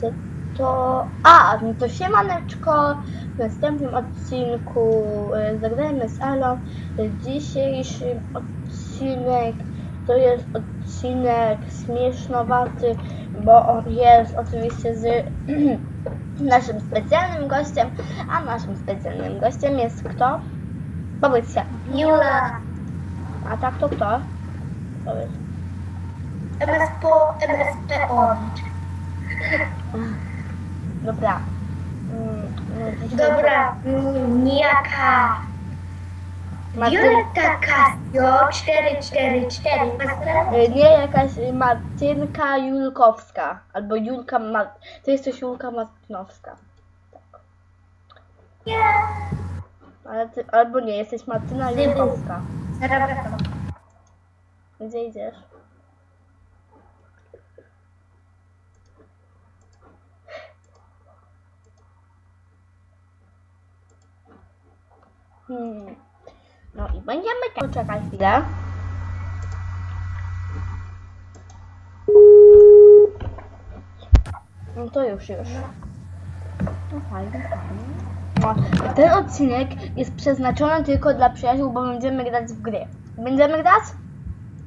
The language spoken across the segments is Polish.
Co to... A, no to siemaneczko. W następnym odcinku e, zagrajmy z Alą. Dzisiejszy odcinek to jest odcinek śmiesznowaty, bo on jest oczywiście z naszym specjalnym gościem, a naszym specjalnym gościem jest kto? Powiedz się. Jula. A tak to kto? Powiedz. MSP, MSP Orange. Dobra. Mm, Dobra, mm, niejaka Martyn- Julka Casio 444. Masz Y, Nie jakaś Martynka Julkowska. Albo Julka Mar... To jest coś Julka Martynowska. Tak. Nie. Ale ty, albo nie, jesteś Martyna. Julkowska. Wracam. Gdzie idziesz? Hmm. No i będziemy tak. Poczekaj chwilę. No to już, już. No fajnie, fajnie. No, ten odcinek jest przeznaczony tylko dla przyjaciół, bo będziemy grać w gry. Będziemy grać?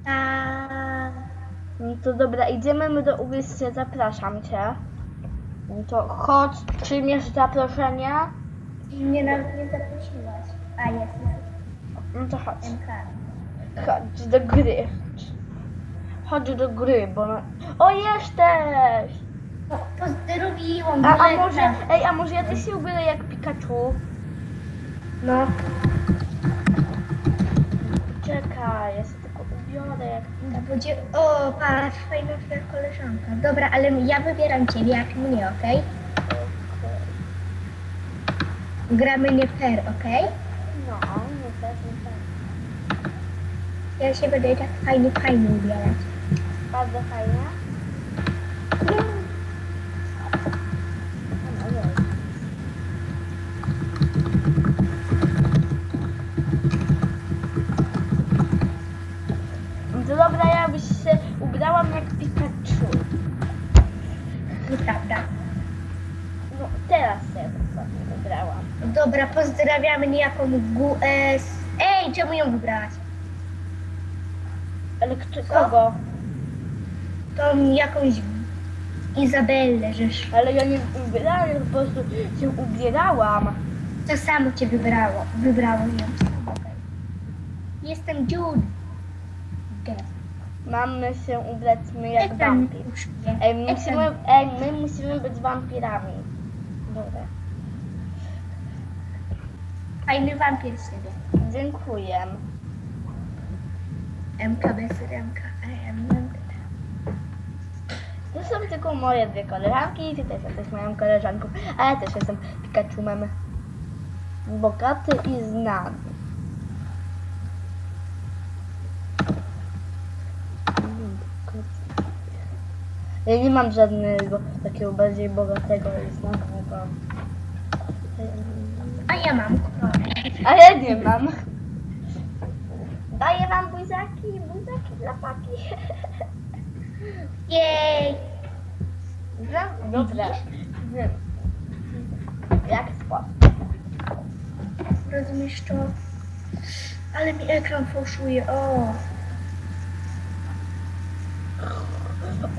Tak. No to dobra, idziemy my do uwieście, zapraszam cię. No to chodź, przyjmiesz zaproszenie. Mnie nawet nie zaprosiłaś. A jest. No to chodź. MK. Chodź do gry. Chodź do gry, bo... No... O, jesteś! No, pozdrowiłam. A, a może, ej, a może ja też się ubiorę jak Pikachu? No. Czekaj, ja się tylko ubiorę jak... Będzie... O, patrz, fajna twoja koleżanka. Dobra, ale ja wybieram ciebie, jak mnie, okej? Gramy nie fair, okej? Ja się będę tak fajnie, fajnie ubierać. Bardzo fajnie. Dobra, ja byś się ubrałam jak Pikachu. Nieprawda. No teraz się dokładnie ubrałam. Dobra, pozdrawiamy niejaką GUS. Ej, czemu ją wybrałaś? Ale kto, kogo? Tą jakąś Izabellę, żeż Ale ja nie ubierałam, ja po prostu się ubierałam. to samo cię wybrało. Wybrało ją. Jestem Jude. Mamy się ubrać my jak wampir. Ej, my musimy, ej, my musimy być wampirami. Dobra. Fajny wampir z siebie. Dziękuję. MK bez RMK. To są tylko moje dwie koleżanki, ty też jesteś moją koleżanką, a ja też jestem Pikachumem. Bogaty i znany. Ja nie mam żadnego takiego bardziej bogatego i znanego. Ja mam. A ja nie mam. Daję wam buzaki, buzaki dla paki. Jej! Dobra. Wiem. Jak spod. Rozumiesz to? Ale mi ekran fałszuje. O!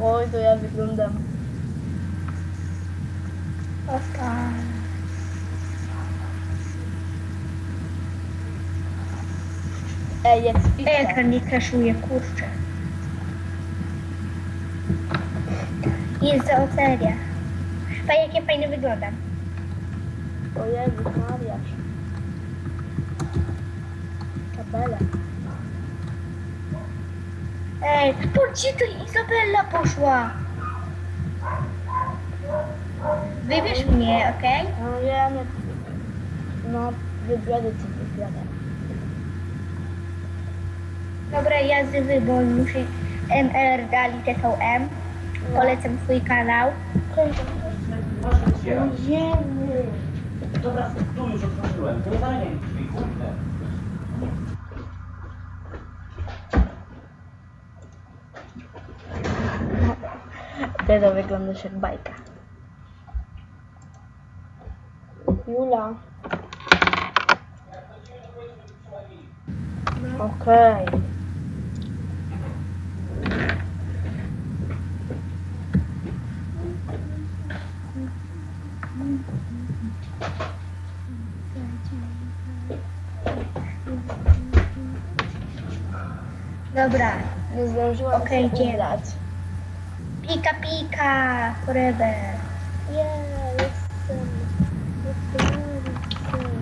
Oj, to ja wyglądam. Opa. Ej, jest pisze. Ekran nie crashuje, kurczę. Jest za ocelia. Pa jak ja fajnie wyglądam. O Jezus Mariasz. Tabela. Ej, to Izabella poszła? Wybierz mnie, okej? No ja nie... No, wybiorę ci wybiorę. Dobra, ja z wy, bo muszę MR dali TVM. Polecam twój kanał. Ojemy. Dobra, tu już otworzyłem. To nie drzwi, kurde. Wtedy wyglądasz jak bajka. Jula. Okej. Dobra. Nie zdążyłam Okej, się idziemy. ubrać. Pika, pika, forever. Jestem. jestem.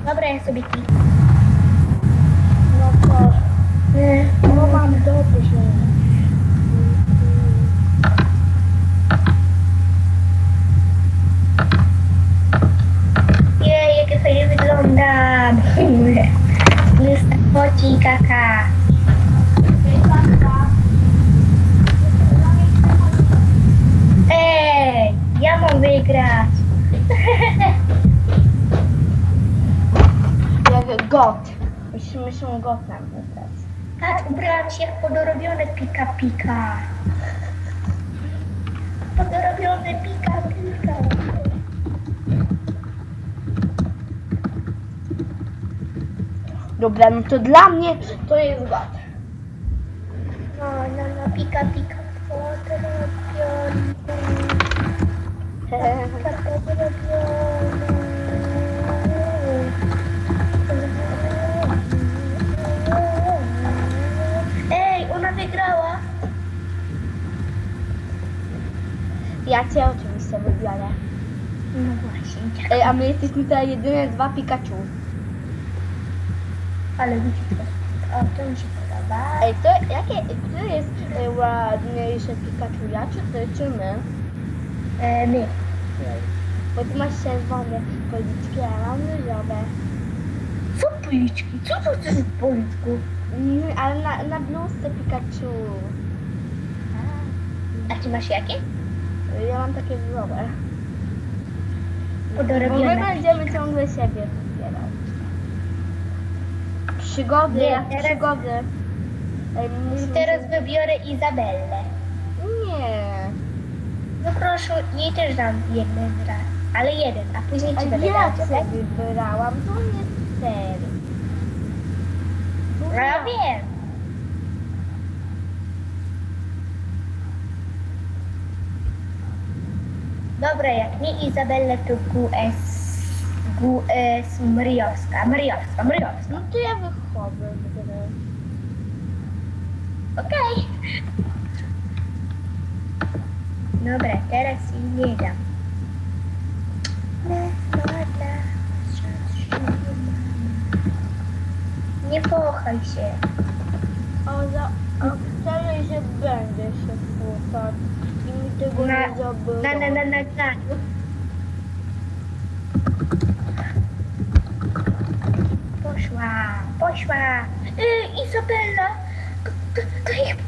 Dobra, ja sobie kliknę. Musimy się gotem wybrać. Tak, ubrałam się jak podorobione pika pika. Podorobione pika pika. Dobra, no to dla mnie to jest got. No, no, no, pika pika. Podorobione. Pika podorobione. Ja cię oczywiście wybiorę. No właśnie, Ej, a my jesteśmy tutaj jedyne dwa Pikachu. ale to, o, to mi się podoba. Ej, to jakie, który jest e, ładniejsze Pikachu? Ja czy ty, czy my? E, my. Bo ty masz czerwone policzki, a ja mam różowe. Co policzki? Co to chcesz w policzku? Mm, ale na, na bluzce Pikachu. A ty masz jakie? Ja mam takie różowe. Bo my Podorobione. będziemy ciągle siebie wybierać. Przygody, Nie, jak teraz- przygody. Ej, musimy Teraz wybiorę Izabellę. Nie. No proszę, jej też dam jeden raz. Ale jeden, a później ci będę ja dał, cię tak? wybrałam, to nie fair. No ja wiem. Dobra, jak nie Izabella, to QS... QS Mriowska. Mriowska, Mriowska. No to ja wychodzę. Okej. Dobra, teraz jej nie dam. Nie pochaj się. A za a wcale się będzie się płukać. Tego Na, na, na, na, na, na. Poszła, poszła. Yy, Izabella. To, to, to ich...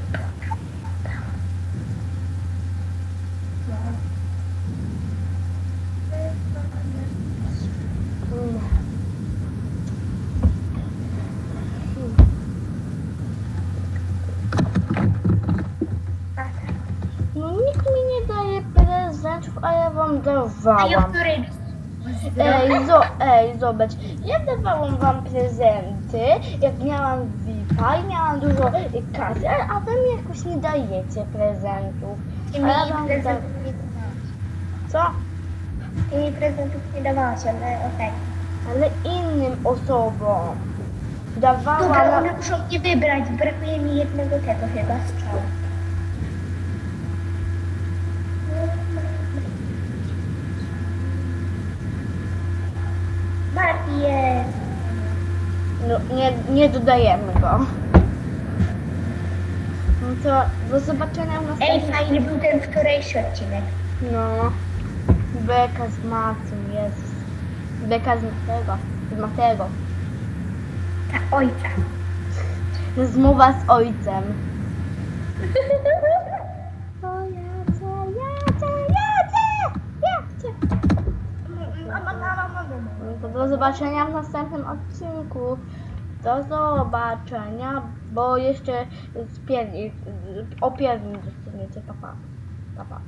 a ja wam A ja dawałam. której... Ej, zo, ej, zobacz, ja dawałam wam prezenty, jak miałam VIP-a i miałam dużo y, kasy, a a wy mi jakoś nie dajecie prezentów. Ty mi ja wam prezentów nie dawałaś. Co? Ty mi prezentów nie dawałaś, ale okej. Ale innym osobom. Dobra, Dawałam... one muszą mnie wybrać. Brakuje mi jednego tego chyba strzału. Jest. No, nie, nie dodajemy go. No to do zobaczenia w Ej, następnym... fajny był ten wczorajszy odcinek. No. Beka z Matym, Jezus. Beka z Matego. Z Matego. Ta ojca. Rozmowa z ojcem. O jacie, jacie, jacie, jacie. No to do zobaczenia w następnym odcinku. Do zobaczenia, bo jeszcze z o pierni dostaniecie papa. Papa.